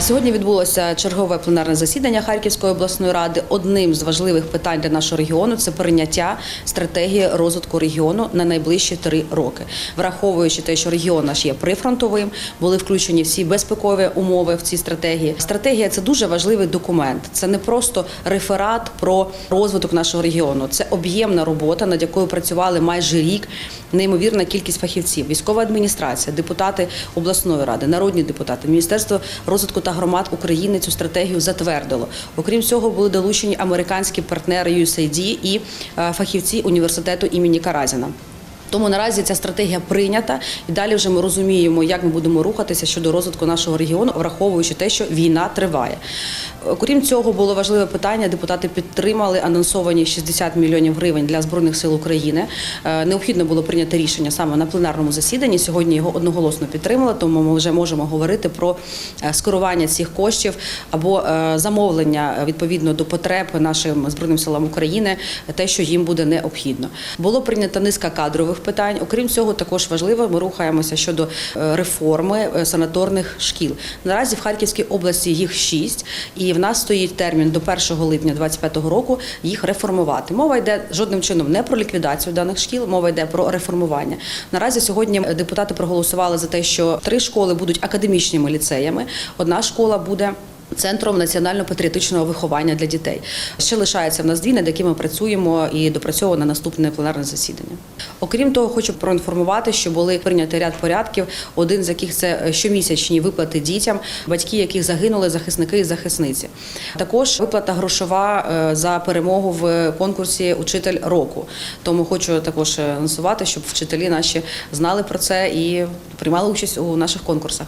Сьогодні відбулося чергове пленарне засідання Харківської обласної ради. Одним з важливих питань для нашого регіону це прийняття стратегії розвитку регіону на найближчі три роки, враховуючи те, що регіон наш є прифронтовим, були включені всі безпекові умови в цій стратегії. Стратегія це дуже важливий документ. Це не просто реферат про розвиток нашого регіону. Це об'ємна робота, над якою працювали майже рік. Неймовірна кількість фахівців, військова адміністрація, депутати обласної ради, народні депутати, міністерство розвитку та громад України цю стратегію затвердило. Окрім цього, були долучені американські партнери USAID і е, фахівці університету імені Каразіна. Тому наразі ця стратегія прийнята, і далі вже ми розуміємо, як ми будемо рухатися щодо розвитку нашого регіону, враховуючи те, що війна триває. Окрім цього, було важливе питання. Депутати підтримали анонсовані 60 мільйонів гривень для збройних сил України. Е, Необхідно було прийняти рішення саме на пленарному засіданні. Сьогодні його одноголосно підтримали, тому ми вже можемо говорити про е, скерування цих коштів або е, замовлення е, відповідно до потреб нашим збройним силам України, те, що їм буде необхідно. Було прийнята низка кадрових питань. Окрім цього, також важливо, ми рухаємося щодо е, реформи е, санаторних шкіл. Наразі в Харківській області їх шість, і в нас стоїть термін до 1 липня 2025 року їх реформувати. Мова йде жодним чином не про ліквідацію даних шкіл, мова йде про реформування. Наразі сьогодні депутати проголосували за те, що три школи будуть академічними ліцеями. Одна школа буде. Центром національно-патріотичного виховання для дітей ще лишається в нас дві, над якими працюємо і допрацьовуємо на наступне пленарне засідання. Окрім того, хочу проінформувати, що були прийняті ряд порядків. Один з яких це щомісячні виплати дітям, батьки яких загинули, захисники і захисниці. Також виплата грошова е, за перемогу в конкурсі Учитель року. Тому хочу також анонсувати, щоб вчителі наші знали про це і приймали участь у наших конкурсах.